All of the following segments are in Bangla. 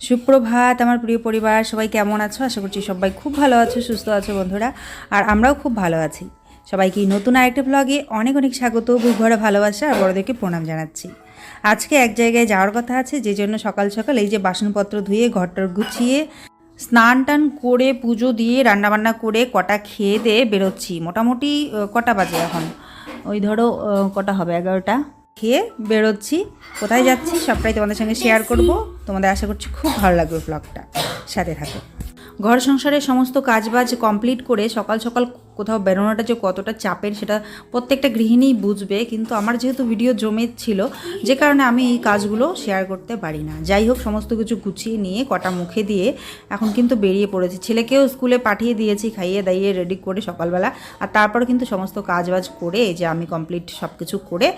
সুপ্রভাত, আমার প্রিয় পরিবার, সবাই কেমন আছো? আশা করছি সবাই খুব ভালো আছো, সুস্থ আছো বন্ধুরা, আর আমরাও খুব ভালো আছি। সবাইকে নতুন আরেকটা ব্লগে অনেক অনেক স্বাগত ভরা ভালোবাসা, আর বড়দেরকে প্রণাম জানাচ্ছি। আজকে এক জায়গায় যাওয়ার কথা আছে, যে জন্য সকাল সকাল এই যে বাসনপত্র ধুয়ে, ঘরটর গুছিয়ে, স্নান টান করে, পুজো দিয়ে, রান্নাবান্না করে, কটা খেয়ে দিয়ে বেরোচ্ছি। মোটামুটি কটা বাজে এখন? ওই ধরো কটা হবে, এগারোটা? খেয়ে বেরোচ্ছি। কোথায় যাচ্ছি সবটাই তোমাদের সঙ্গে শেয়ার করব। তোমাদের আশা করছি খুব ভালো লাগবে ব্লগটা সাথে থাকো। ঘর সংসারের সমস্ত কাজবাজ কমপ্লিট করে সকাল সকাল কোথাও বেরোনোটা যে কতটা চাপের সেটা প্রত্যেকটা গৃহিণীই বুঝবে, কিন্তু আমার যেহেতু ভিডিও জমে ছিল যে কারণে আমি এই কাজগুলো শেয়ার করতে পারি না। যাই হোক, সমস্ত কিছু গুছিয়ে নিয়ে কটা মুখে দিয়ে এখন কিন্তু বেরিয়ে পড়েছি। ছেলেকেও স্কুলে পাঠিয়ে দিয়েছি, খাইয়ে দাইয়ে রেডি করে সকালবেলা, আর তারপর কিন্তু সমস্ত কাজবাজ করে যে আমি কমপ্লিট সব কিছু করে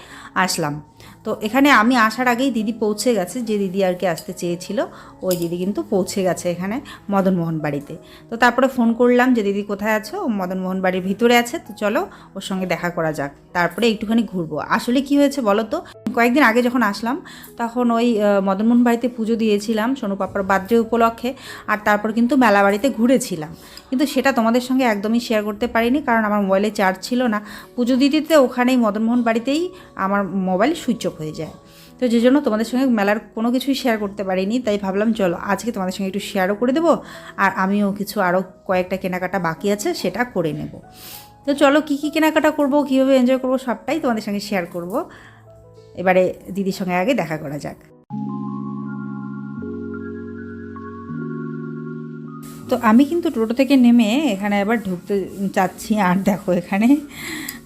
আসলাম। তো এখানে আমি আসার আগেই দিদি পৌঁছে গেছে, যে দিদি আর কি আসতে চেয়েছিল, ওই দিদি কিন্তু পৌঁছে গেছে এখানে মদনমোহন বাড়িতে। তো তারপরে ফোন করলাম যে, দিদি কোথায় আছো? মদনমোহন বাড়ির ভিতরে আছে, তো চলো ওর সঙ্গে দেখা করা যাক। তারপরে একটুখানি ঘুরবো। আসলে কি হয়েছে বলো তো? কয়েকদিন আগে যখন আসলাম, তখন ওই মদনমোহন বাড়িতে পুজো দিয়েছিলাম সোনু পাপার বার্থডে উপলক্ষে, আর তারপর কিন্তু মেলা বাড়িতে ঘুরেছিলাম। কিন্তু সেটা তোমাদের সঙ্গে একদমই শেয়ার করতে পারিনি, কারণ আমার মোবাইলে চার্জ ছিল না। পুজো দিতে ওখানেই মদনমোহন বাড়িতেই আমার মোবাইল সুইচ অফ হয়ে যায়। তো যে জন্য তোমাদের সঙ্গে মেলার কোনো কিছুই শেয়ার করতে পারিনি, তাই ভাবলাম চলো আজকে তোমাদের সঙ্গে একটু শেয়ারও করে দেবো, আর আমিও কিছু আরও কয়েকটা কেনাকাটা বাকি আছে সেটা করে নেব। তো চলো কী কী কেনাকাটা করব, কীভাবে এনজয় করব সবটাই তোমাদের সঙ্গে শেয়ার করব। এবারে দিদির সঙ্গে আগে দেখা করা যাক। তো আমি কিন্তু টোটো থেকে নেমে এখানে আবার ঢুকতে চাচ্ছি, আর দেখো এখানে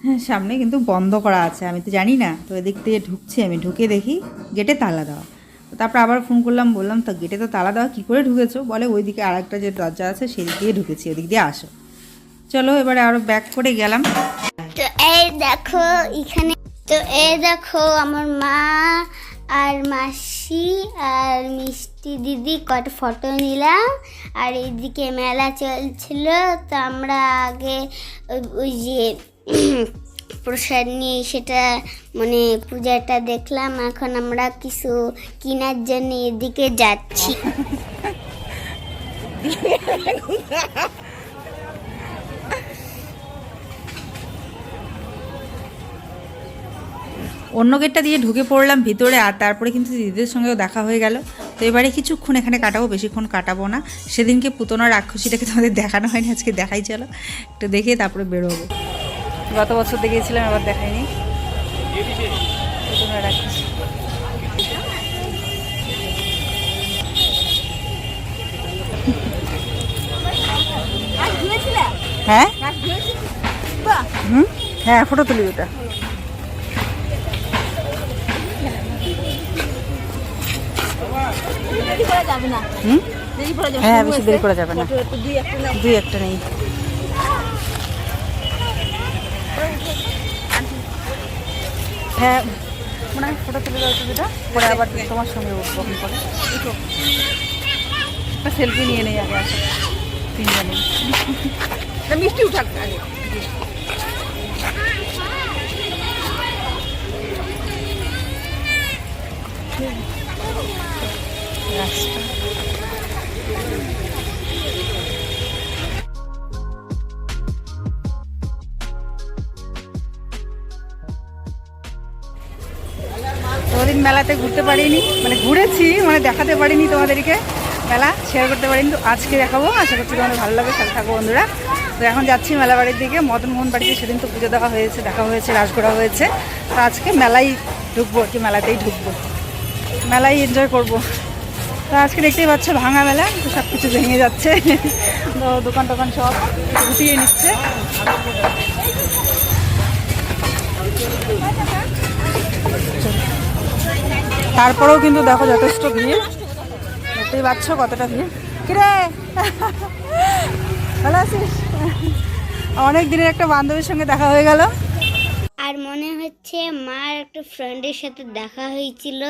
সামনে কিন্তু বন্ধ করা আছে, আমি তো জানি না। তো এদিক দিয়ে ঢুকছি আমি, ঢুকে দেখি গেটে তালা দেওয়া। তো তারপর আবার ফোন করলাম, বললাম, তো গেটে তো তালা দেওয়া, কী করে ঢুকেছো? বলে ওইদিকে আর একটা যে দরজা আছে, সেদিক দিয়ে ঢুকেছি, ওদিক দিয়ে আসো। চলো এবারে আরও ব্যাক করে গেলাম। তো এই দেখো, এখানে তো এই দেখো আমার মা আর মাসি আর মিষ্টি দিদি কটা ফটো নিলাম। আর এইদিকে মেলা চলছিল, তো আমরা আগে ওই- ওই যে প্রসাদ নিয়ে সেটা মানে পূজাটা দেখলাম, এখন আমরা কিছু কেনার জন্য এদিকে যাচ্ছি। অন্য গেটটা দিয়ে ঢুকে পড়লাম ভিতরে, আর তারপরে কিন্তু দিদিদের সঙ্গেও দেখা হয়ে গেল। তো এবারে কিছুক্ষণ এখানে কাটাবো, বেশিক্ষণ কাটাবো না। সেদিনকে পুতনা রাক্ষসীটাকে তোমাদের দেখানো হয়নি, আজকে দেখাই চলো। একটু দেখে তারপরে বেরোবো। গত বছর দেখিয়েছিলাম আবার দেখাইনি। পুতনা রাক্ষসী হ্যাঁ? হুম? হ্যাঁ ফটো তুলি ওটা। হুম? হ্যাঁ বেশি দেরি করা যাবে না। দুই একটা নেই। হ্যাঁ মনে ফটো তুলে দাও যেটা পরে আবার তোমার সঙ্গে উঠবো উঠো একটা সেলফি নিয়ে নেই আগে আসো। তিনজনে মিষ্টি উঠাক আগে। রাস্তা। মেলাতে ঘুরতে পারিনি মানে ঘুরেছি মানে দেখাতে পারিনি তোমাদেরকে। মেলা শেয়ার করতে পারিনি, তো আজকে দেখাবো। আশা করছি তোমাদের ভালো লাগবে, সাথে থাকো বন্ধুরা। তো এখন যাচ্ছি মেলা বাড়ির দিকে মদনমোহন বাড়িতে সেদিন তো পুজো দেওয়া হয়েছে, দেখা হয়েছে রাজগোড়া হয়েছে। তো আজকে মেলাই ঢুকবো কি মেলাতেই ঢুকবো। মেলাই এনজয় করব। তো আজকে দেখতেই পাচ্ছ ভাঙা মেলা, তো সব কিছু ভেঙে যাচ্ছে। তো দোকান টোকান সব গুটিয়ে নিচ্ছে। তারপরেও কিন্তু দেখো যথেষ্ট ভিড়। দেখতেই পাচ্ছ কতটা ভিড়। কিরে? ভালো আছিস? অনেক দিনের একটা বান্ধবীর সঙ্গে দেখা হয়ে গেল। আর মনে হচ্ছে মার একটা ফ্রেন্ডের সাথে দেখা হয়েছিল।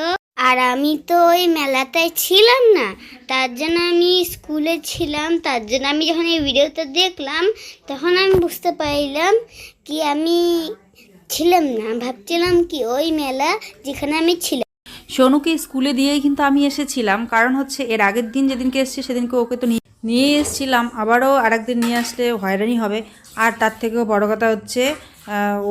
আর আমি তো ওই মেলাটায় ছিলাম না। তার জন্য আমি স্কুলে ছিলাম। তার জন্য আমি যখন এই ভিডিওটা দেখলাম, তখন আমি বুঝতে পারলাম কি আমি ছিলাম না। ভাবছিলাম কি ওই মেলা যেখানে আমি ছিলাম। সোনুকে স্কুলে দিয়েই কিন্তু আমি এসেছিলাম। কারণ হচ্ছে এর আগের দিন যেদিনকে এসেছি, সেদিনকে ওকে তো নিয়ে এসেছিলাম। আবারও আরেকদিন নিয়ে আসলে হয়রানি হবে। আর তার থেকেও বড় কথা হচ্ছে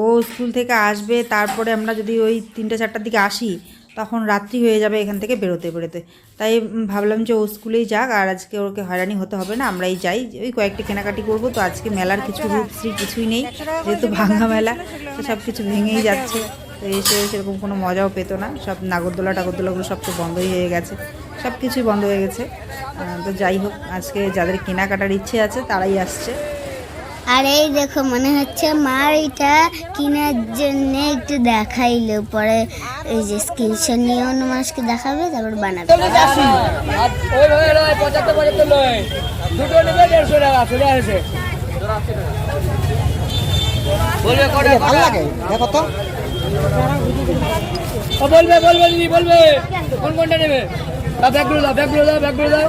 ও স্কুল থেকে আসবে, তারপরে আমরা যদি ওই তিনটে, চারটার দিকে আসি, তখন রাত্রি হয়ে যাবে এখান থেকে বেরোতে বেরোতে। তাই ভাবলাম যে ও স্কুলেই যাক, আর আজকে ওকে হয়রানি হতে হবে না, আমরাই যাই। ওই কয়েকটি কেনাকাটি করব, তো আজকে মেলার কিছু রূপশ্রী কিছুই নেই, যেহেতু ভাঙা মেলা সব কিছু ভেঙেই যাচ্ছে। তো এসে সেরকম কোনো মজাও পেতো না। সব নাগরদোলা টাগরদোলাগুলো সব তো বন্ধই হয়ে গেছে। সব কিছুই বন্ধ হয়ে গেছে। তো যাই হোক আজকে যাদের কেনাকাটার ইচ্ছে আছে তারাই আসছে। আর এই দেখো মনে হচ্ছে মার এটা কেনার জন্য একটু দেখাইলো। পরে এই যে স্ক্রিনশট নিয়ে অন্য মানুষকে দেখাবে তারপর বানাবে। ভালো লাগে। দেখো তো। বলবে বলবে দিদি বলবে। কোন কোনটা নেবে? দাও ব্যাগগুলো দাও ব্যাগগুলো দাও ব্যাগগুলো দাও।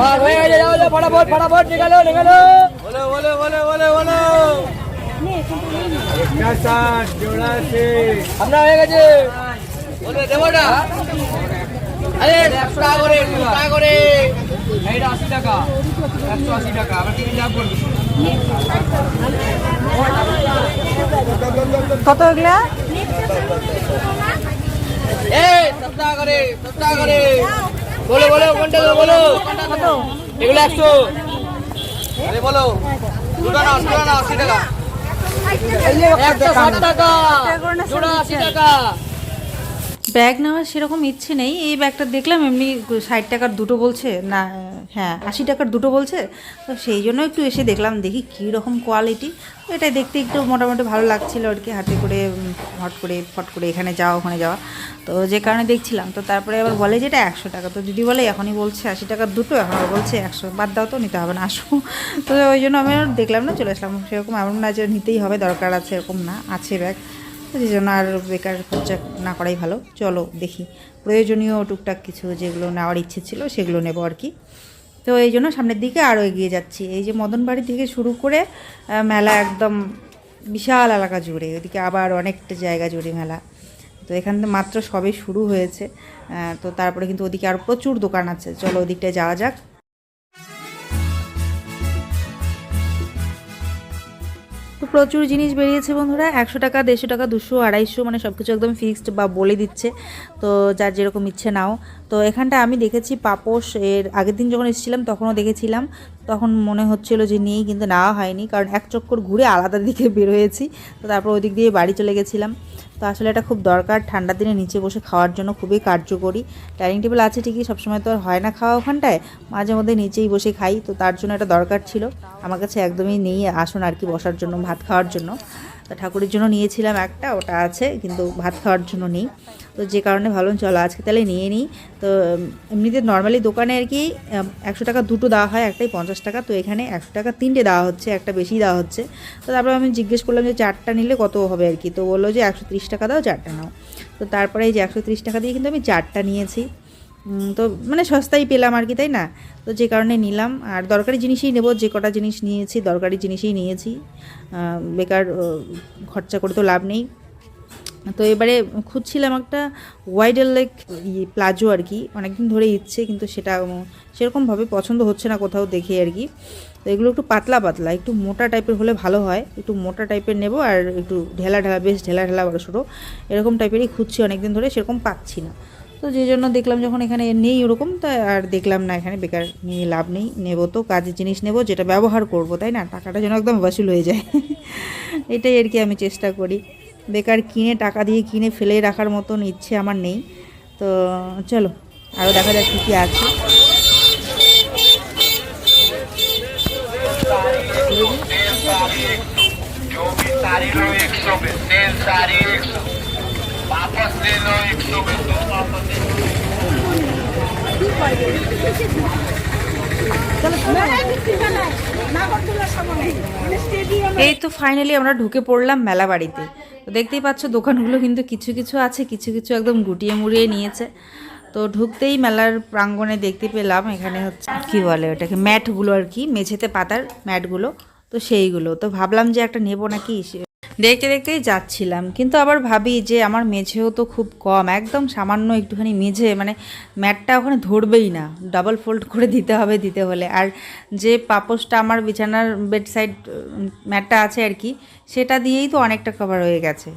বাস হয়ে গেছে যাও যাও ফটাফট ফটাফট নিকালো নিকালো। বলো বলো বলো বলো বলো। আপনার হয়ে গেছে। দেবো না আরে একশো টাকা করে টাকা করে। এইটা আশি টাকা। একশো আশি টাকা। আবার কি করবি? কত এগুলা? বলো বলো কোনটা বলো। এগুলো একশো। বলো টাকা। টাকা। ব্যাগ নেওয়ার সেরকম ইচ্ছে নেই। এই ব্যাগটা দেখলাম এমনি ষাট টাকার দুটো বলছে, না হ্যাঁ আশি টাকার দুটো বলছে। তো সেই জন্য একটু এসে দেখলাম, দেখি কী রকম কোয়ালিটি এটা দেখতে একটু মোটামুটি ভালো লাগছিল আর কি, হাতে করে হট করে, ফট করে এখানে যাওয়া, ওখানে যাওয়া। তো যে কারণে দেখছিলাম। তো তারপরে আবার বলে যে এটা একশো টাকা। তো দিদি বলে, এখনই বলছে আশি টাকার দুটো, এখন বলছে একশো। বাদ দাও তো, নিতে হবে না, আসো। তো ওই জন্য আমি দেখলাম না, চলে আসলাম। সেরকম এমন না যে নিতেই হবে, দরকার আছে, এরকম না, আছে ব্যাগ। সেই জন্য আর বেকার খরচা না করাই ভালো। চলো দেখি। প্রয়োজনীয় টুকটাক কিছু যেগুলো নেওয়ার ইচ্ছে ছিল সেগুলো নেব আর কি। তো এই জন্য সামনের দিকে আরও এগিয়ে যাচ্ছি। এই যে মদন বাড়ি থেকে শুরু করে মেলা একদম বিশাল এলাকা জুড়ে। ওইদিকে আবার অনেকটা জায়গা জুড়ে মেলা। তো এখান থেকে মাত্র সবে শুরু হয়েছে। তো তারপরে কিন্তু ওদিকে আরও প্রচুর দোকান আছে। চলো ওদিকটায় যাওয়া যাক। তো প্রচুর জিনিস বেরিয়েছে বন্ধুরা, একশো টাকা, দেড়শো টাকা, দুশো, আড়াইশো মানে সব কিছু একদম ফিক্সড বা বলে দিচ্ছে। তো যার যেরকম ইচ্ছে নাও। তো এখানটা আমি দেখেছি পাপোশ, এর আগের দিন যখন এসেছিলাম তখনও দেখেছিলাম। তখন মনে হচ্ছিল যে নেই, কিন্তু নেওয়া হয়নি। কারণ এক চক্কর ঘুরে আলাদা দিকে বেরোয়েছি তো তারপর ওই দিক দিয়ে বাড়ি চলে গেছিলাম। তো আসলে এটা খুব দরকার ঠান্ডা দিনে নিচে বসে খাওয়ার জন্য, খুবই কার্যকরী। ডাইনিং টেবিল আছে ঠিকই, সবসময় তো আর হয় না খাওয়া ওখানটায়। মাঝে মধ্যে নিচেই বসে খাই, তো তার জন্য এটা দরকার ছিল। আমার কাছে একদমই নেই আসুন আর কি বসার জন্য, ভাত খাওয়ার জন্য। তো ঠাকুরের জন্য নিয়েছিলাম একটা, ওটা আছে, কিন্তু ভাত খাওয়ার জন্য নেই। তো যে কারণে ভাবলাম, চলো আজকে তাহলে নিয়ে নিই। তো এমনিতে নর্মালি দোকানে আর কি একশো টাকা দুটো দেওয়া হয়, একটাই পঞ্চাশ টাকা। তো এখানে একশো টাকা তিনটে দেওয়া হচ্ছে, একটা বেশি দেওয়া হচ্ছে। তো তারপর আমি জিজ্ঞেস করলাম যে চারটা নিলে কত হবে আর কি? তো বলল যে একশো ত্রিশ টাকা দাও, চারটা নাও। তো তারপরে এই যে একশো ত্রিশ টাকা দিয়ে কিন্তু আমি চারটা নিয়েছি। তো মানে সস্তাই পেলাম আর কি, তাই না? তো যে কারণে নিলাম। আর দরকারি জিনিসই নেব, যে কটা জিনিস নিয়েছি, দরকারি জিনিসই নিয়েছি। বেকার খরচা করে তো লাভ নেই। তো এবারে খুঁজছিলাম একটা ওয়াইডার লেক প্লাজো আর কি। অনেকদিন ধরে ইচ্ছে, কিন্তু সেটা সেরকমভাবে পছন্দ হচ্ছে না কোথাও দেখে আর কি। তো এগুলো একটু পাতলা পাতলা, একটু মোটা টাইপের হলে ভালো হয়। একটু মোটা টাইপের নেব আর একটু ঢেলা ঢেলা, বেশ ঢেলা ঢেলা বড় ছোটো। এরকম টাইপেরই খুঁজছি অনেকদিন ধরে, সেরকম পাচ্ছি না। তো যে জন্য দেখলাম যখন এখানে নেই ওরকম তাই আর দেখলাম না এখানে বেকার নিয়ে লাভ নেই নেবো তো কাজের জিনিস নেব যেটা ব্যবহার করব তাই না টাকাটা যেন একদম বাসুল হয়ে যায় এটাই আর কি আমি চেষ্টা করি বেকার কিনে টাকা দিয়ে কিনে ফেলে রাখার মতন ইচ্ছে আমার নেই তো চলো আরও দেখা যাক কী কী আছে जो भी सारी लो एक सौ में तेल सारी एक सौ এই তো ফাইনালি আমরা ঢুকে পড়লাম মেলা বাড়িতে। তো দেখতেই পাচ্ছ দোকানগুলো কিন্তু কিছু কিছু আছে, কিছু কিছু একদম গুটিয়ে মুড়িয়ে নিয়েছে। তো ঢুকতেই মেলার প্রাঙ্গণে দেখতে পেলাম এখানে হচ্ছে কি বলে ওটাকে, ম্যাটগুলো আর কি, মেঝেতে পাতার ম্যাটগুলো, তো সেইগুলো। তো ভাবলাম যে একটা নেব নাকি দেখতে দেখতেই যাচ্ছিলাম। কিন্তু আবার ভাবি যে আমার মেঝেও তো খুব কম, একদম সামান্য একটুখানি মেঝে মানে ম্যাটটা ওখানে ধরবেই না। ডাবল ফোল্ড করে দিতে হবে দিতে হলে। আর যে পাপোশটা আমার বিছানার বেডসাইড ম্যাটটা আছে আর কি, সেটা দিয়েই তো অনেকটা কভার হয়ে গেছে।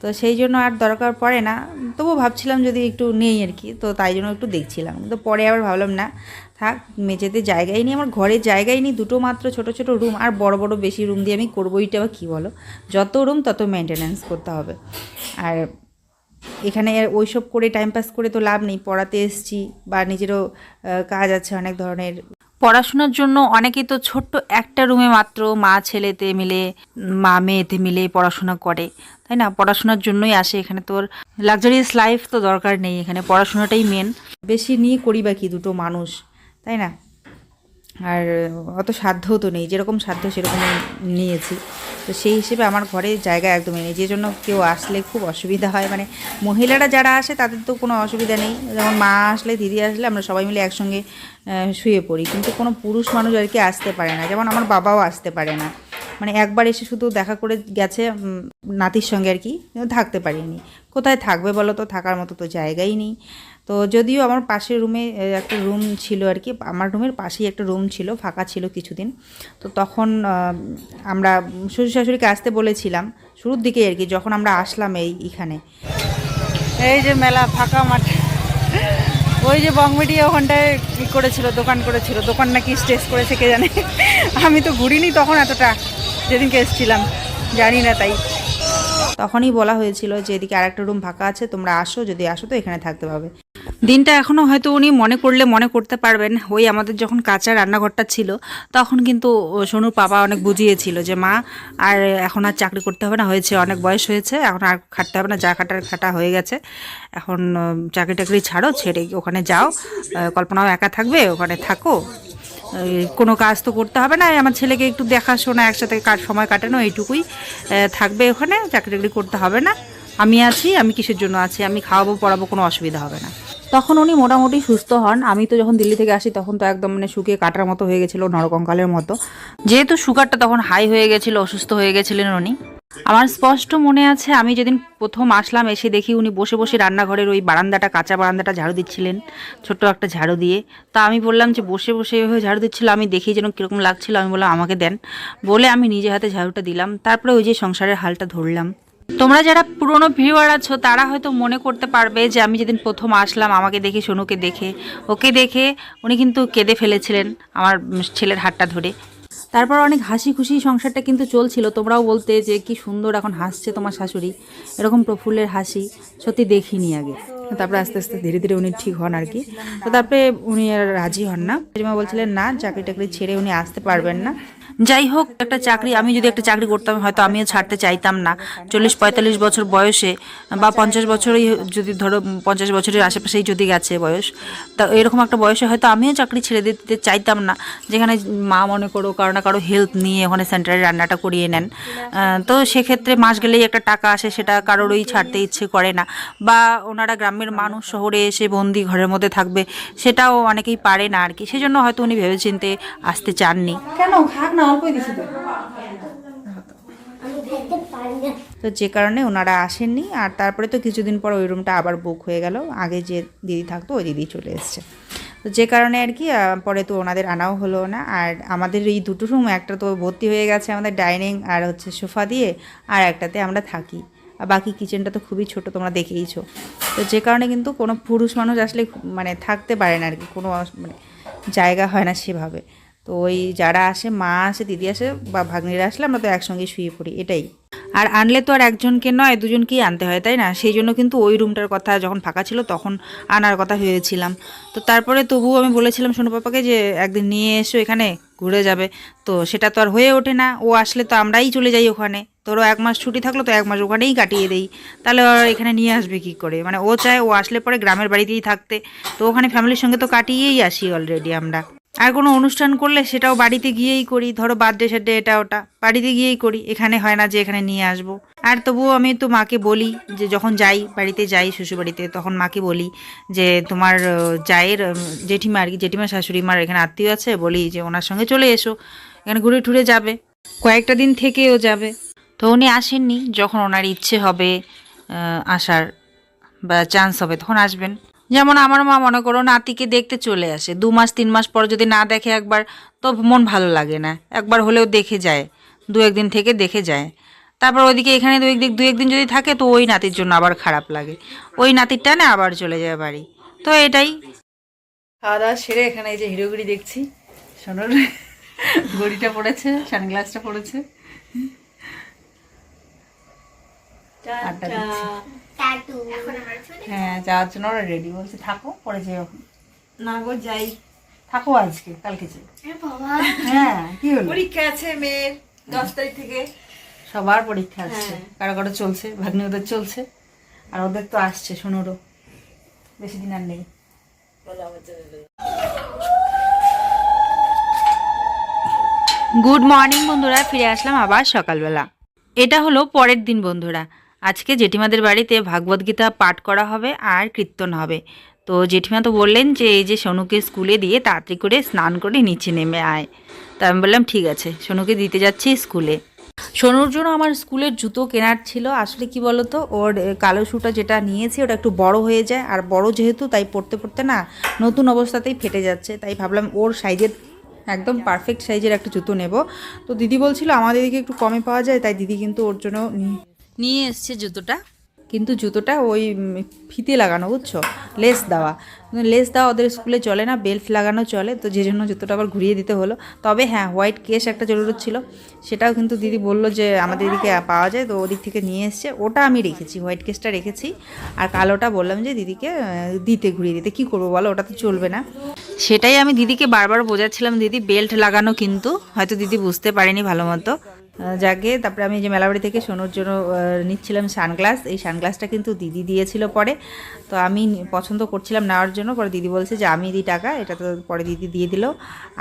তো সেই জন্য আর দরকার পড়ে না। তবু ভাবছিলাম যদি একটু নেই আর কি, তো তাই জন্য একটু দেখছিলাম। কিন্তু পরে আবার ভাবলাম না থাক, মেঝেতে জায়গাই নেই, আমার ঘরে জায়গাই নেই, দুটো মাত্র ছোট ছোট রুম আর বড় বড় বেশি রুম দিয়ে আমি করব এটা বা কী বলো? যত রুম তত মেনটেন্যান্স করতে হবে। আর এখানে আর ওইসব করে টাইম পাস করে তো লাভ নেই, পড়াতে এসছি, বা নিজেরও কাজ আছে অনেক ধরনের। পড়াশোনার জন্য অনেকেই তো ছোট্ট একটা রুমে মাত্র মা ছেলেতে মিলে, মা মেয়েতে মিলে পড়াশোনা করে, তাই না? পড়াশোনার জন্যই আসে এখানে তোর লাক্সারিয়াস লাইফ তো দরকার নেই, এখানে পড়াশোনাটাই মেন বেশি নিয়ে করি বা কি দুটো মানুষ? তাই না? আর অত সাধ্যও তো নেই, যেরকম সাধ্য সেরকম নিয়েছি। তো সেই হিসেবে আমার ঘরে জায়গা একদমই নেই যে জন্য কেউ আসলে খুব অসুবিধা হয়। মানে মহিলারা যারা আসে তাদের তো কোনো অসুবিধা নেই। যেমন মা আসলে, দিদি আসলে আমরা সবাই মিলে একসঙ্গে শুয়ে পড়ি। কিন্তু কোনো পুরুষ মানুষ আর কি আসতে পারে না। যেমন আমার বাবাও আসতে পারে না। মানে একবার এসে শুধু দেখা করে গেছে নাতির সঙ্গে আর কি, থাকতে পারিনি। কোথায় থাকবে বলো তো? থাকার মতো তো জায়গাই নেই। তো যদিও আমার পাশের রুমে একটা রুম ছিল আর কি, আমার রুমের পাশেই একটা রুম ছিল, ফাঁকা ছিল কিছুদিন। তো তখন আমরা শ্বশুর শাশুড়িকে আসতে বলেছিলাম, শুরুর দিকেই আর কি, যখন আমরা আসলাম এই এখানে এই যে মেলা, ফাঁকা মাঠ। ওই যে বংমিডিয়া ওখানটায় ই করেছিল, দোকান করেছিল, দোকান নাকি স্টেজ করেছে কে জানে। আমি তো ঘুরিনি তখন এতটা, যেদিনকে এসেছিলাম, জানি না তাই। তখনই বলা হয়েছিল যে এদিকে আরেকটা রুম ফাঁকা আছে, তোমরা আসো, যদি আসো তো এখানে থাকতে পাবে দিনটা এখনও হয়তো উনি মনে করলে মনে করতে পারবেন, ওই আমাদের যখন কাঁচা রান্নাঘরটা ছিল, তখন কিন্তু সোনুর বাবা অনেক বুঝিয়েছিল যে, মা, আর এখন আর চাকরি করতে হবে না, হয়েছে, অনেক বয়স হয়েছে, এখন আর খাটতে হবে না, যা খাটার খাটা হয়ে গেছে। এখন চাকরি টাকরি ছাড়ো, ছেড়ে ওখানে যাও কল্পনাও একা থাকবে, ওখানে থাকো। কোনো কাজ তো করতে হবে না আমার ছেলেকে একটু দেখাশোনা, একসাথে সময় কাটানো, এইটুকুই থাকবে ওখানে চাকরি টাকরি করতে হবে না। আমি আছি, আমি কিসের জন্য আছি, আমি খাওয়াবো, পড়াবো, কোনো অসুবিধা হবে না। তখন উনি মোটামুটি সুস্থ হন, আমি তো যখন দিল্লি থেকে আসি, তখন তো একদম মানে শুকিয়ে কাটার মতো হয়ে গেছিল, নরকঙ্কালের মতো। যেহেতু সুগারটা তখন হাই হয়ে গেছিল, অসুস্থ হয়ে গেছিলেন উনি আমার স্পষ্ট মনে আছে, আমি যেদিন প্রথম আসলাম, এসে দেখি উনি বসে বসে রান্নাঘরের ওই বারান্দাটা, কাঁচা বারান্দাটা ঝাড়ু দিচ্ছিলেন, ছোট্ট একটা ঝাড়ু দিয়ে। তা আমি বললাম যে, বসে বসে এভাবে ঝাড়ু দিচ্ছিল, আমি দেখি যেন কীরকম লাগছিল, আমি বললাম, আমাকে দেন। বলে আমি নিজে হাতে ঝাড়ুটা দিলাম, তারপরে ওই যে সংসারের হালটা ধরলাম। তোমরা যারা পুরনো ভিউয়ার আছো, তারা হয়তো মনে করতে পারবে যে, আমি যেদিন প্রথম আসলাম, আমাকে দেখে, সোনুকে দেখে, ওকে দেখে উনি কিন্তু কেঁদে ফেলেছিলেন আমার ছেলের হাতটা ধরে। তারপর অনেক হাসি খুশি সংসারটা কিন্তু চলছিল। তোমরাও বলতে যে কি সুন্দর এখন হাসছে তোমার শাশুড়ি। এরকম প্রফুল্লের হাসি সত্যি দেখিনি আগে। তারপরে আস্তে আস্তে ধীরে ধীরে উনি ঠিক হন আর কি। তো তারপরে উনি রাজি হন না। বলছিলেন, না চাকরি টাকরি ছেড়ে উনি আসতে পারবেন না। যাই হোক একটা চাকরি, আমি যদি একটা চাকরি করতাম, হয়তো আমিও ছাড়তে চাইতাম না। চল্লিশ, পঁয়তাল্লিশ বছর বয়সে বা পঞ্চাশ বছরই যদি ধরো, পঞ্চাশ বছরের আশেপাশেই যদি গেছে বয়স, তা এরকম একটা বয়সে হয়তো আমিও চাকরি ছেড়ে দিতে চাইতাম না। যেখানে মা মনে করো, কারও না কারও হেল্প নিয়ে ওখানে সেন্টারে রান্নাটা করিয়ে নেন। তো সেক্ষেত্রে মাস গেলেই একটা টাকা আসে, সেটা কারোরই ছাড়তে ইচ্ছে করে না। বা ওনারা গ্রামের মানুষ, শহরে এসে বন্দি ঘরের মধ্যে থাকবে, সেটাও অনেকেই পারে না আর কি। সেজন্য হয়তো উনি ভেবেচিন্তে আসতে চাননি। কেন? খাক না তো। যে কারণে ওনারা আসেননি, আর তারপরে তো কিছুদিন পর ওই রুমটা আবার বুক হয়ে গেল। আগে যে দিদি থাকতো, ওই দিদি চলে এসছে। তো যে কারণে আর কি পরে তো ওনাদের আনাও হলো না। আর আমাদের এই দুটো রুম, একটা তো ভর্তি হয়ে গেছে আমাদের ডাইনিং, আর হচ্ছে সোফা দিয়ে, আর একটাতে আমরা থাকি। আর বাকি কিচেনটা তো খুবই ছোট, তোমরা দেখেইছো। তো যে কারণে কিন্তু কোনো পুরুষ মানুষ আসলে মানে থাকতে পারে না আর কি। কোনো মানে জায়গা হয় না সেভাবে। তো ওই যারা আসে মা আসে দিদি আসে বা ভাগ্নিরা আসলে আমরা তো একসঙ্গে শুয়ে পড়ি এটাই। আর আনলে তো আর একজনকে নয় দুজনকেই আনতে হয় তাই না? সেই জন্য কিন্তু ওই রুমটার কথা যখন ফাঁকা ছিল তখন আনার কথা ভেবেছিলাম। তো তারপরে তবুও আমি বলেছিলাম সোনু পাপাকে যে একদিন নিয়ে এসো এখানে ঘুরে যাবে। তো সেটা তো আর হয়ে ওঠে না ও আসলে তো আমরাই চলে যাই ওখানে। ধরো এক মাস ছুটি থাকল তো এক মাস ওখানেই কাটিয়ে দেই। তাহলে আর এখানে নিয়ে আসবে কি করে? মানে ও চায় ও আসলে পরে গ্রামের বাড়িতেই থাকতে। তো ওখানে ফ্যামিলির সঙ্গে তো কাটিয়েই আসি অলরেডি আমরা। আর কোনো অনুষ্ঠান করলে সেটাও বাড়িতে গিয়েই করি। ধরো বার্থডে সার্থডে এটা ওটা। বাড়িতে গিয়েই করি। এখানে হয় না যে এখানে নিয়ে আসব। আর তবুও আমি তো মাকে বলি যে যখন যাই, বাড়িতে যাই, শ্বশুরবাড়িতে, তখন মাকে বলি যে তোমার জায়ের জেঠিমা আর কি, জেঠিমা শাশুড়ি মার এখানে আত্মীয় আছে, বলি যে ওনার সঙ্গে চলে এসো। এখানে ঘুরে টুরে যাবে। কয়েকটা দিন থেকেও যাবে। তো উনি আসেননি। যখন ওনার ইচ্ছে হবে আসার বা চান্স হবে, তখন আসবেন। যেমন আমার মা মনে করো নাতিকে দেখতে চলে আসে। দু মাস তিন মাস পর যদি না দেখে একবার তো মন ভালো লাগে না। একবার হলেও দেখে যায় দু একদিন থেকে দেখে যায়। তারপর ওইদিকে এখানে দু একদিন দু একদিন যদি থাকে তো ওই নাতির জন্য আবার খারাপ লাগে। ওই নাতির টানে আবার চলে যায় বাড়ি। তো এটাই। খাওয়া দাওয়া সেরে এখানে এই যে হিরোগিরি দেখছি। সোনার ঘড়িটা পড়েছে সানগ্লাসটা পড়েছে। আড্ডা হ্যাঁ যাওয়ার জন্য ওরা রেডি বলছে থাকো পরে যেও না গো যাই। থাকো আজকে কালকে হ্যাঁ কি হলো? পরীক্ষা আছে মেয়ের দশ তারিখ থেকে। সবার পরীক্ষা আসছে কারও কারও চলছে ভাগ্নি ওদের চলছে। আর ওদের তো আসছে সোনোরও বেশি দিন আর নেই। গুড মর্নিং বন্ধুরা। ফিরে আসলাম আবার সকালবেলা। এটা হলো পরের দিন বন্ধুরা। আজকে জেঠিমাদের বাড়িতে ভাগবত গীতা পাঠ করা হবে আর কীর্তন হবে। তো জেঠিমা তো বললেন যে, এই যে সোনুকে স্কুলে দিয়ে তাড়াতাড়ি করে স্নান করে নিচে নেমে আয়। তা আমি বললাম, ঠিক আছে, সোনুকে দিতে যাচ্ছি স্কুলে। সোনুর জন্য আমার স্কুলের জুতো কেনার ছিল। আসলে কি বলতো, ওর কালো শুটা যেটা নিয়েছি, ওটা একটু বড় হয়ে যায়। আর বড় যেহেতু, তাই পড়তে পড়তে না নতুন অবস্থাতেই ফেটে যাচ্ছে। তাই ভাবলাম, ওর সাইজের, একদম পারফেক্ট সাইজের একটা জুতো নেব। তো দিদি বলছিল, আমাদের দিকে একটু কমে পাওয়া যায়। তাই দিদি কিন্তু ওর জন্য নিয়ে এসছে জুতোটা। কিন্তু জুতোটা ওই ফিতে লাগানো, বুঝছ? লেস দেওয়া। লেস দেওয়া ওদের স্কুলে চলে না, বেল্ট লাগানো চলে, তো যে জন্য জুতোটা আবার ঘুরিয়ে দিতে হলো। তবে হ্যাঁ হোয়াইট কেস একটা জরুরত ছিল। সেটাও কিন্তু দিদি বলল যে আমাদের এদিকে পাওয়া যায়, তো ওদিক থেকে নিয়ে এসছে। ওটা আমি রেখেছি, হোয়াইট কেসটা রেখেছি। আর কালোটা বললাম যে দিদিকে দিতে, ঘুরিয়ে দিতে। কি করব বলো, ওটা তো চলবে না। সেটাই আমি দিদিকে বারবার বোঝাচ্ছিলাম, দিদি বেল্ট লাগানো কিন্তু, হয়তো দিদি বুঝতে পারেনি ভালো মতো। যাকে। তারপরে আমি যে মেলাবাড়ি থেকে সোনোর জন্য নিচ্ছিলাম সানগ্লাস। এই সানগ্লাসটা কিন্তু দিদি দিয়েছিল পরে। তো আমি পছন্দ করছিলাম নেওয়ার জন্য। পরে দিদি বলছে যে, আমি দিই টাকা, এটা তো পরে দিদি দিয়ে দিল।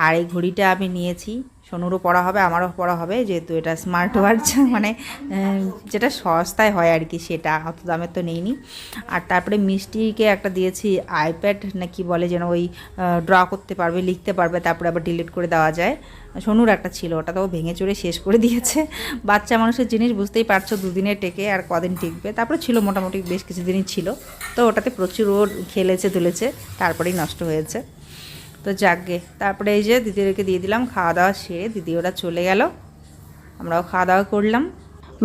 আর এই ঘড়িটা আমি নিয়েছি। সোনুরও পড়া হবে, আমারও পড়া হবে, যেহেতু এটা স্মার্ট ওয়াচ মানে যেটা সস্তায় হয় আর কি সেটা, অত দামের তো নেইনি। আর তারপরে মিষ্টিকে একটা দিয়েছি আইপ্যাড না কি বলে যেন ওই ড্র করতে পারবে, লিখতে পারবে, তারপরে আবার ডিলিট করে দেওয়া যায়। সোনুর একটা ছিল, ওটা তো ভেঙে চড়ে শেষ করে দিয়েছে। বাচ্চা মানুষের জিনিস বুঝতেই পারছ, দুদিনে টেকে আর কদিন টিকবে। তারপরে ছিল মোটামুটি, বেশ কিছুদিনই ছিল। তো ওটাতে প্রচুর ওর খেলেছে তুলেছে তারপরেই নষ্ট হয়েছে। তো যাকগে, তারপরে এই যে দিদিদেরকে দিয়ে দিলাম, খাওয়া দাওয়া সেরে দিদি ওরা চলে গেল। আমরাও খাওয়া দাওয়া করলাম।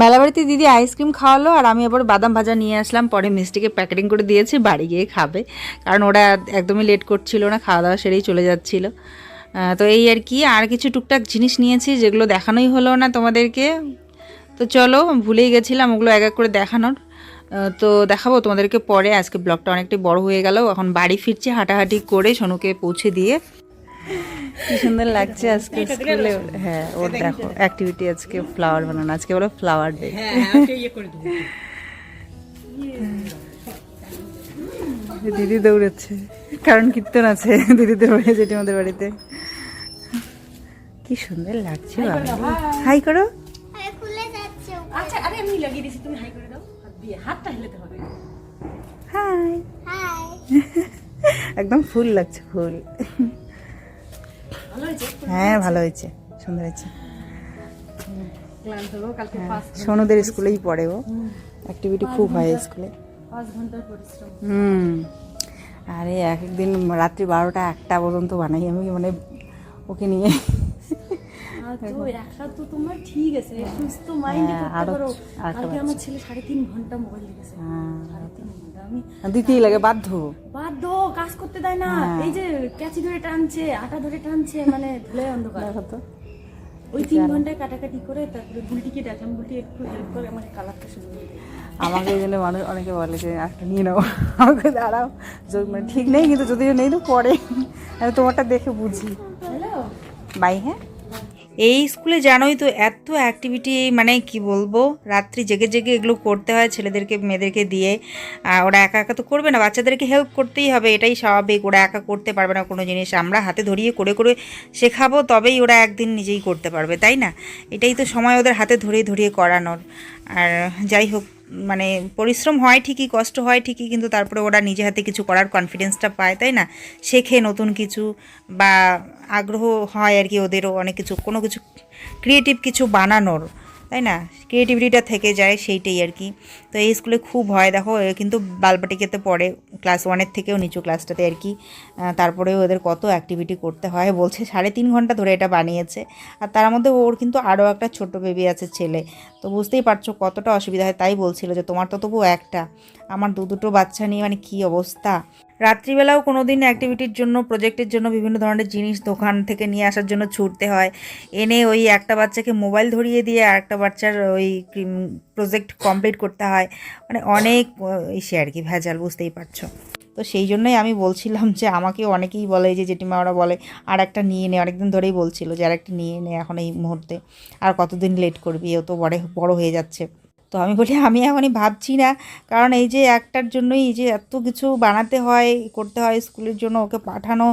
মেলাবাড়িতে দিদি আইসক্রিম খাওয়ালো আর আমি আবার বাদাম ভাজা নিয়ে আসলাম। পরে মিষ্টিকে প্যাকেটিং করে দিয়েছি, বাড়ি গিয়ে খাবে। কারণ ওরা একদমই লেট করছিল না, খাওয়া দাওয়া সেরেই চলে যাচ্ছিল। তো এই আর কি, আর কিছু টুকটাক জিনিস নিয়েছি, যেগুলো দেখানোই হলো না তোমাদেরকে। তো চলো, ভুলেই গেছিলাম ওগুলো এক এক করে দেখানোর। তো দেখাবো তোমাদেরকে পরে। আজকে ব্লগটা অনেকটাই বড় হয়ে গেল। এখন বাড়ি ফিরছি হাঁটাহাঁটি করে সোনুকে পৌঁছে দিয়ে। কি সুন্দর লাগছে আজকে স্কুলে। হ্যাঁ ওর দেখো অ্যাক্টিভিটি আজকে ফ্লাওয়ার বানানো। আজকে বলো ফ্লাওয়ার ডে দিদি দৌড়াচ্ছে। কারণ কীর্তন আছে। দিদিদের বাড়ি জেঠিমাদের বাড়িতে। কি সুন্দর লাগছে হাই করো আরে খুলে যাচ্ছে। আচ্ছা আরে আমি লাগিয়ে দিয়েছি তুমি হাই করে। দিয়ে হাতটা হেলাতে হবে। হাই। হাই। একদম ফুল লাগছে ফুল। হ্যাঁ ভালো হয়েছে সুন্দর হয়েছে। পাঁচ সোনুদের স্কুলেই পড়ে ও। অ্যাক্টিভিটি খুব হয় স্কুলে। হুম। আরে এক একদিন রাত্রি বারোটা একটা পর্যন্ত বানাই আমি মানে ওকে নিয়ে। তো একটা তো তোমার ঠিক আছে সুস্থ মাইন্ডে হ্যাঁ, করতে পারো। কালকে আমার ছেলে সাড়ে তিন ঘণ্টা মোবাইল দেখেছে। হ্যাঁ। সাড়ে তিন ঘণ্টা। আমি দিতেই লাগে বাধ্য। বাধ্য কাজ করতে দেয় না। হ্যাঁ। এই যে ক্যাচি ধরে টানছে আটা ধরে টানছে মানে ধুলে অন্ধকার। ওই তিন ঘন্টায় কাটাকাটি করে তারপরে বুলটিকে ডাকলাম বুলটি একটু হেল্প করে আমাকে কালারটা শুরু করে আমাকে এই জন্য মানুষ অনেকে বলে যে একটা নিয়ে নাও। আমাকে দাঁড়াও যদি মানে ঠিক নেই কিন্তু যদিও নেই তো পরে। আমি তোমারটা দেখে বুঝি। বাই হ্যাঁ? এই স্কুলে জানোই তো, এত অ্যাক্টিভিটি মানে কি বলব, রাত্রি জেগে জেগে এগুলো করতে হয় ছেলেদেরকে, মেয়েদেরকে দিয়ে। ওরা একা একা তো করবে না, বাচ্চাদেরকে হেল্প করতেই হবে, এটাই স্বাভাবিক, ওরা একা করতে পারবে না কোনো জিনিস। আমরা হাতে ধরিয়ে করে করে শেখাবো, তবেই ওরা একদিন নিজেই করতে পারবে, তাই না? এটাই তো সময় ওদের হাতে ধরিয়ে ধরিয়ে করানোর। আর যাই হোক মানে পরিশ্রম হয় ঠিকই, কষ্ট হয় ঠিকই, কিন্তু তারপরে ওরা নিজে হাতে কিছু করার কনফিডেন্সটা পায়, তাই না? শেখে নতুন কিছু বা আগ্রহ হয় আর কি ওদেরও অনেক কিছু, কোনো কিছু ক্রিয়েটিভ কিছু বানানোর। তাই না? ক্রিয়েটিভিটিটা থেকে যায় সেইটাই আর কি। তো এই স্কুলে খুব হয়, দেখো কিন্তু বালবাটিকেতে পড়ে ক্লাস ওয়ানের থেকেও নিচু ক্লাসটাতে আর কি। তারপরেও ওদের কত অ্যাক্টিভিটি করতে হয়, বলছে সাড়ে তিন ঘণ্টা ধরে এটা বানিয়েছে। আর তার মধ্যে ওর কিন্তু আরও একটা ছোট বেবি আছে ছেলে। তো বুঝতেই পারছ কতটা অসুবিধা হয়, তাই বলছিল যে তোমার তো তবু একটা। আমার দু দুটো বাচ্চা নিয়ে মানে কী অবস্থা? রাত্রিবেলাও কোনো দিন অ্যাক্টিভিটির জন্য প্রজেক্টের জন্য বিভিন্ন ধরনের জিনিস দোকান থেকে নিয়ে আসার জন্য ছুটতে হয়। এনে ওই একটা বাচ্চাকে মোবাইল ধরিয়ে দিয়ে আর একটা বাচ্চার ওই প্রজেক্ট কমপ্লিট করতে হয়। মানে অনেক ইসে আর কি, ভেজাল, বুঝতেই পারছ। তো সেই জন্যই আমি বলছিলাম যে আমাকে অনেকেই বলে যে জেঠিমা ওরা বলে, আর একটা নিয়ে নে। অনেকদিন ধরেই বলছিল যে, আর একটা নিয়ে নে এখন এই মুহূর্তে। আর কতদিন লেট করবি? ও তো বড় বড় হয়ে যাচ্ছে। তো আমি বলি, আমি এখনই ভাবছি না। কারণ এই যে একটার জন্যই এই যে এত কিছু বানাতে হয়, করতে হয় স্কুলের জন্য, ওকে পাঠানো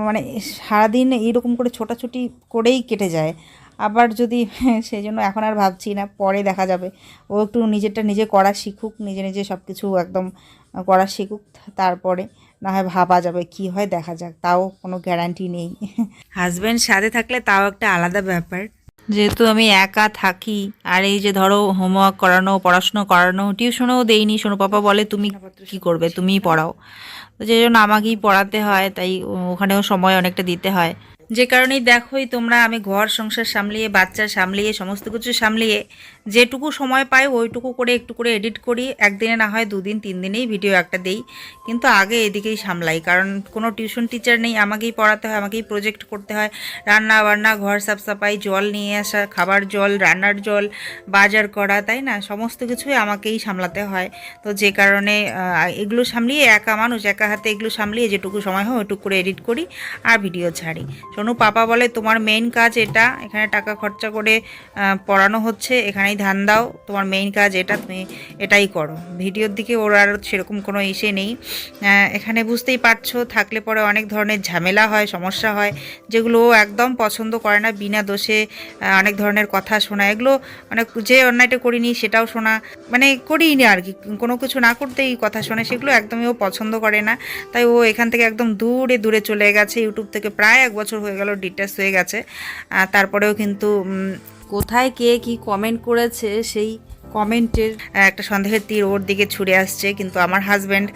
মানে সারাদিন এইরকম করে ছোটাছুটি করেই কেটে যায়। আবার যদি সেই জন্য এখন আর ভাবছি না, পরে দেখা যাবে। ও একটু নিজেরটা নিজে করা শিখুক, নিজে নিজে সব কিছু একদম করা শিখুক, তারপরে না হয় ভাবা যাবে কি হয়, দেখা যাক। তাও কোনো গ্যারান্টি নেই। হাজব্যান্ড সাথে থাকলে তাও একটা আলাদা ব্যাপার। যেহেতু আমি একা থাকি আর এই যে ধরো হোমওয়ার্ক করানো পড়াশুনো করানো টিউশনও দেইনি। সোনু পাপা বলে তুমি কি করবে? তুমিই পড়াও। তো যে জন্য আমাকেই পড়াতে হয় তাই ওখানেও সময় অনেকটা দিতে হয়। যে কারণেই দেখোই তোমরা আমি ঘর সংসার সামলিয়ে বাচ্চা সামলিয়ে সমস্ত কিছু সামলিয়ে যেটুকু সময় পাই ওইটুকু করে একটু করে এডিট করি। একদিনে না হয় দুদিন তিন দিনেই ভিডিও একটা দেই। কিন্তু আগে এদিকেই সামলাই। কারণ কোনো টিউশন টিচার নেই, আমাকেই পড়াতে হয়, আমাকেই প্রজেক্ট করতে হয়। রান্না বান্না, ঘর সাফ সাফাই, জল নিয়ে আসা, খাবার জল, রান্নার জল, বাজার করা, তাই না? সমস্ত কিছুই আমাকেই সামলাতে হয়। তো যে কারণে এগুলো সামলিয়ে একা মানুষ, একা হাতে এগুলো সামলিয়ে যেটুকু সময় হয় ওইটুকু করে এডিট করি আর ভিডিও ছাড়ি। সোনু পাপা বলে তোমার মেইন কাজ এটা। এখানে টাকা খরচা করে পড়ানো হচ্ছে। এখানেই ধ্যান দাও, তোমার মেইন কাজ এটা, তুমি এটাই করো। ভিডিওর দিকে ওর আর সেরকম কোনো ইসে নেই। এখানে বুঝতেই পারছ, থাকলে পরে অনেক ধরনের ঝামেলা হয়, সমস্যা হয়, যেগুলো ও একদম পছন্দ করে না, বিনা দোষে অনেক ধরনের কথা শোনা। এগুলো মানে যে অন্যায়টা করিনি, সেটাও শোনা। মানে করিই না আর কি, কোনো কিছু না করতেই কথা শোনে, সেগুলো একদমই ও পছন্দ করে না। তাই ও এখান থেকে একদম দূরে দূরে চলে গেছে। ইউটিউব থেকে প্রায় এক বছর হয়ে গেল ডিটাচ হয়ে গেছে। তারপরেও কিন্তু কোথায় কে কি কমেন্ট করেছে সেই কমেন্টের একটা সন্দেহের তীর ওর দিকে ছুড়ে আসছে। কিন্তু আমার হাজব্যান্ড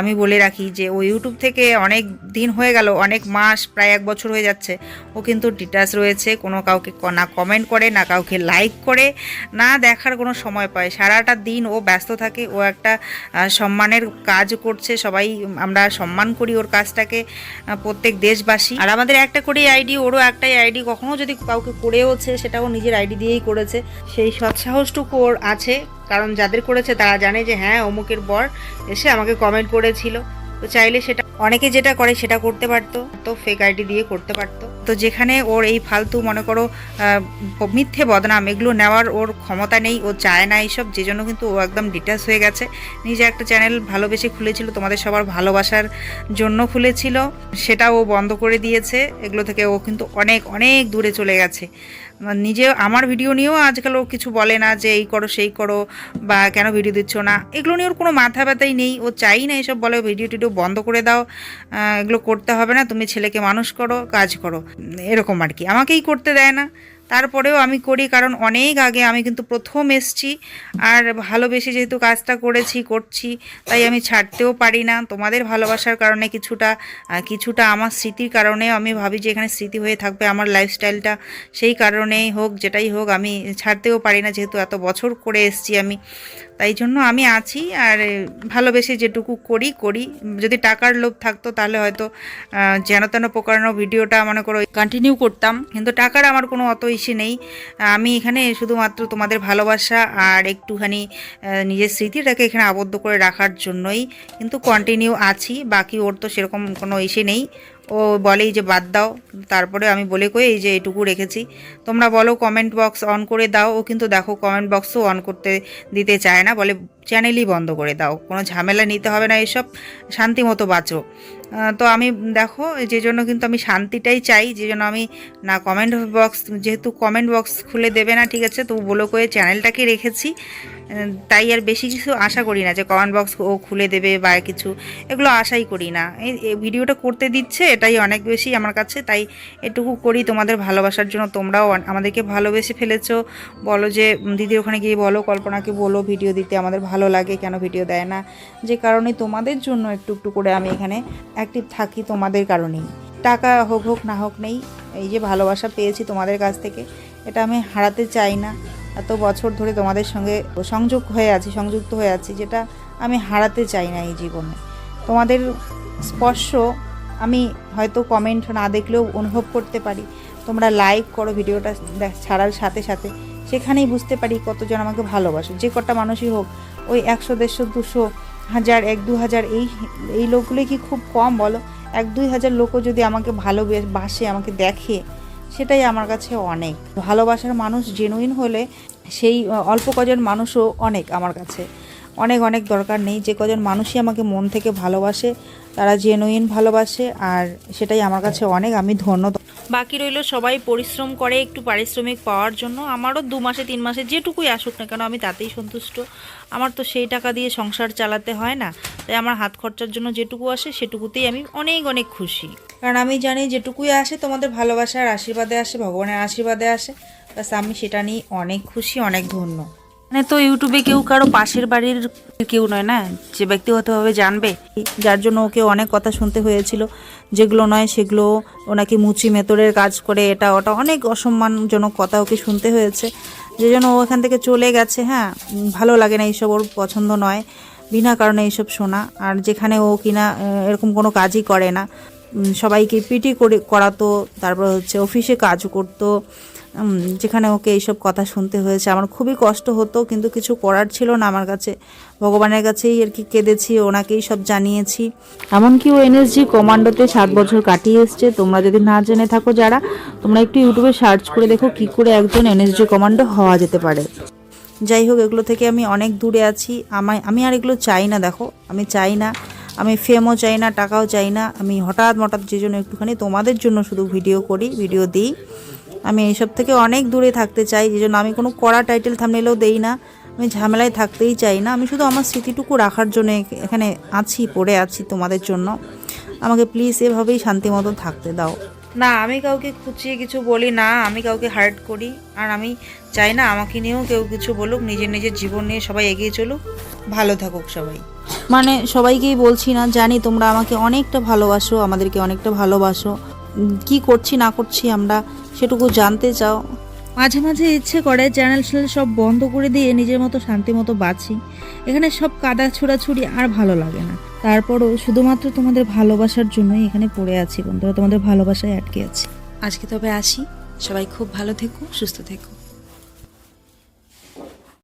আমি বলে রাখি যে ও ইউটিউব থেকে অনেক দিন হয়ে গেল, অনেক মাস, প্রায় এক বছর হয়ে যাচ্ছে। ও কিন্তু ডিটাস রয়েছে, কোনো কাউকে না কমেন্ট করে, না কাউকে লাইক করে, না দেখার কোনো সময় পায়। সারাটা দিন ও ব্যস্ত থাকে, ও একটা সম্মানের কাজ করছে। সবাই, আমরা সম্মান করি ওর কাজটাকে প্রত্যেক দেশবাসী। আর আমাদের একটা করেই আইডি ওরও একটাই আইডি কখনো যদি কাউকে করেওছে, সেটাও নিজের আইডি দিয়েই করেছে। সেই সৎসাহসটুকু ওর আছে, কারণ যাদের করেছে তারা জানে যে হ্যাঁ অমুকের বর এসে আমাকে কমেন্ট করেছিল। তো চাইলে সেটা, অনেকে যেটা করে সেটা করতে পারতো, তো ফেক আইডি দিয়ে করতে পারতো। তো যেখানে ওর এই ফালতু, মনে করো মিথ্যে বদনাম, এগুলো নেওয়ার ওর ক্ষমতা নেই, ও চায় না এইসব, যে জন্য কিন্তু ও একদম ডিটাচ হয়ে গেছে। নিজে একটা চ্যানেল ভালোবেসে খুলেছিল, তোমাদের সবার ভালোবাসার জন্য খুলেছিল। সেটা ও বন্ধ করে দিয়েছে, এগুলো থেকে ও কিন্তু অনেক অনেক দূরে চলে গেছে। নিজে আমার ভিডিও নিয়েও আজকাল ও কিছু বলে না যে এই করো, সেই করো বা কেন ভিডিও দিচ্ছ না। এগুলো নিয়ে ওর কোনো মাথা ব্যথাই নেই। ও চাই না এসব বলে। ভিডিও টিডিও বন্ধ করে দাও। এগুলো করতে হবে না। তুমি ছেলেকে মানুষ করো, কাজ করো। এরকম আর কি। আমাকেই করতে দেয় না। তারপরেও আমি করি, কারণ অনেক আগে আমি কিন্তু প্রথম এসছি আর ভালোবেসে যেহেতু কাজটা করেছি, করছি, তাই আমি ছাড়তেও পারি না। তোমাদের ভালোবাসার কারণে কিছুটা কিছুটা আমার স্মৃতির কারণে আমি ভাবি যে এখানে স্মৃতি হয়ে থাকবে, আমার লাইফস্টাইলটা সেই কারণেই হোক, যেটাই হোক, আমি ছাড়তেও পারি না, যেহেতু এত বছর করে এসছি আমি। তাই জন্য আমি আছি আর ভালোবেসে যেটুকু করি করি। যদি টাকার লোভ থাকতো তাহলে হয়তো যেন তেন প্রকারণ ভিডিওটা মনে করো কন্টিনিউ করতাম। কিন্তু টাকার আমার কোনো অত ইসে নেই। আমি এখানে শুধুমাত্র তোমাদের ভালোবাসা আর একটুখানি নিজের স্মৃতিটাকে এখানে আবদ্ধ করে রাখার জন্যই কিন্তু কন্টিনিউ আছি। বাকি ওর তো সেরকম কোনো ইসে নেই। ও বলেই যে বাদ দাও। তারপরে আমি বলে কই, এই যে এটুকু রেখেছি। তোমরা বলো কমেন্ট বক্স অন করে দাও। ও কিন্তু দেখো কমেন্ট বক্সও অন করতে দিতে চায় না। বলে চ্যানেলই বন্ধ করে দাও। কোনো ঝামেলা নিতে হবে না এসব। শান্তিমতো বাঁচো। তো আমি, দেখো, যে জন্য কিন্তু আমি শান্তিটাই চাই, যে জন্য আমি, না কমেন্ট বক্স যেহেতু কমেন্ট বক্স খুলে দেবে না, ঠিক আছে তো বলো করে চ্যানেলটাকে রেখেছি। তাই আর বেশি কিছু আশা করি না যে কমেন্ট বক্স ও খুলে দেবে বা কিছু, এগুলো আশাই করি না। এই ভিডিওটা করতে দিচ্ছে, এটাই অনেক বেশি আমার কাছে, তাই এটুকু করি, তোমাদের ভালোবাসার জন্য তোমরাও আমাদেরকে ভালোবেসে ফেলেছো। বলো যে দিদির ওখানে গিয়ে বলো, কল্পনাকে বলো ভিডিও দিতে আমাদের ভালো লাগে, কেন ভিডিও দেয় না? যে কারণে তোমাদের জন্য একটু একটু করে আমি এখানে অ্যাক্টিভ থাকি তোমাদের কারণেই। টাকা হোক হোক না হোক নেই, এই যে ভালোবাসা পেয়েছি তোমাদের কাছ থেকে, এটা আমি হারাতে চাই না। এত বছর ধরে তোমাদের সঙ্গে সংযোগ হয়ে আছি, সংযুক্ত হয়ে আছি, যেটা আমি হারাতে চাই না এই জীবনে। তোমাদের স্পর্শ আমি হয়তো কমেন্ট না দেখলেও অনুভব করতে পারি। তোমরা লাইক করো ভিডিওটা ছাড়ার সাথে সাথে। সেখানেই বুঝতে পারি কতজন আমাকে ভালোবাসে। যে কটা মানুষই হোক, ওই একশো, দেড়শো, দুশো হাজার, এক, দু হাজার, এই এই লোকগুলোই কি খুব কম বলো? এক, দুই হাজার লোকও যদি আমাকে ভালোবাসে আমাকে দেখে, সেটাই আমার কাছে অনেক। ভালোবাসার মানুষ জেনুইন হলে সেই অল্প কজন মানুষও অনেক আমার কাছে। অনেক অনেক দরকার নেই। যে কজন মানুষই আমাকে মন থেকে ভালোবাসে, তারা জেনুইন ভালোবাসে, আর সেটাই আমার কাছে অনেক। আমি ধন্য বাকি রইল সবাই পরিশ্রম করে একটু পারিশ্রমিক পাওয়ার জন্য। আমারও দু মাসে, তিন মাসে যেটুকুই আসুক না কেন, আমি তাতেই সন্তুষ্ট। আমার তো সেই টাকা দিয়ে সংসার চালাতে হয় না। তাই আমার হাত খরচার জন্য যেটুকু আসে, সেটুকুতেই আমি অনেক অনেক খুশি। কারণ আমি জানি যেটুকুই আসে, তোমাদের ভালোবাসার আশীর্বাদে আসে, ভগবানের আশীর্বাদে আসে। ব্যাস, আমি সেটা নিয়ে অনেক খুশি, অনেক ধন্য। মানে তো ইউটিউবে কেউ কারও পাশের বাড়ির কেউ নয় না? যে ব্যক্তিগতভাবে জানবে। যার জন্য ওকে অনেক কথা শুনতে হয়েছিল। যেগুলো নয় সেগুলো ওনাকে মুচি মেতরের কাজ করে, এটা ওটা অনেক অসম্মানজনক কথা ওকে শুনতে হয়েছে। যে জন্য ও এখান থেকে চলে গেছে হ্যাঁ? ভালো লাগে না এইসব, ওর পছন্দ নয়। বিনা কারণে এইসব শোনা। আর যেখানে ও কিনা এরকম কোনো কাজই করে না। সবাইকে পিটি করে করাতো, তারপর হচ্ছে অফিসে কাজ করতো। যেখানে ওকে এইসব কথা শুনতে হয়েছে। আমার খুবই কষ্ট হতো কিন্তু কিছু করার ছিল না আমার কাছে। ভগবানের কাছেই আর কি কেঁদেছি ওনাকেই সব জানিয়েছি। এমনকি ও এনএসজি কমান্ডোতে সাত বছর কাটিয়ে এসছে। তোমরা যদি না জেনে থাকো যারা তোমরা একটু ইউটিউবে সার্চ করে দেখো কি করে একজন এনএসজি কমান্ডো হওয়া যেতে পারে। যাই হোক এগুলো থেকে আমি অনেক দূরে আছি। আমায় আমি আর এগুলো চাই না দেখো। আমি চাই না। আমি ফেমও চাই না টাকাও চাই না। আমি হঠাৎ মঠাৎ যে জন্য একটুখানি তোমাদের জন্য শুধু ভিডিও করি ভিডিও দিই। আমি এইসব থেকে অনেক দূরে থাকতে চাই যে জন্য আমি কোনো কড়া টাইটেল থামনেলেও দেই না। আমি ঝামেলায় থাকতেই চাই না। আমি শুধু আমার স্মৃতিটুকু রাখার জন্য এখানে আছি পড়ে আছি তোমাদের জন্য। আমাকে প্লিজ এভাবেই শান্তি মতো থাকতে দাও। না আমি কাউকে খুঁচিয়ে কিছু বলি না। আমি কাউকে হার্ট করি। আর আমি চাই না আমাকে নিয়েও কেউ কিছু বলুক নিজের নিজের জীবন নিয়ে সবাই এগিয়ে চলুক। ভালো থাকুক সবাই। মানে সবাইকেই বলছি না জানি তোমরা আমাকে অনেকটা ভালোবাসো আমাদেরকে অনেকটা ভালোবাসো। কি করছি না করছি আমরা সেটুকু জানতে চাও। মাঝে মাঝে ইচ্ছে করে চ্যানেল চ্যানেল সব বন্ধ করে দিয়ে নিজের মতো শান্তি মতো বাঁচি। এখানে সব কাদা ছোড়াছুড়ি আর ভালো লাগে না। তারপরও শুধুমাত্র তোমাদের ভালোবাসার জন্যই এখানে পড়ে আছি বন্ধুরা। তোমাদের ভালোবাসায় আটকে আছি। আজকে তবে আসি। সবাই খুব ভালো থেকো সুস্থ থেকো।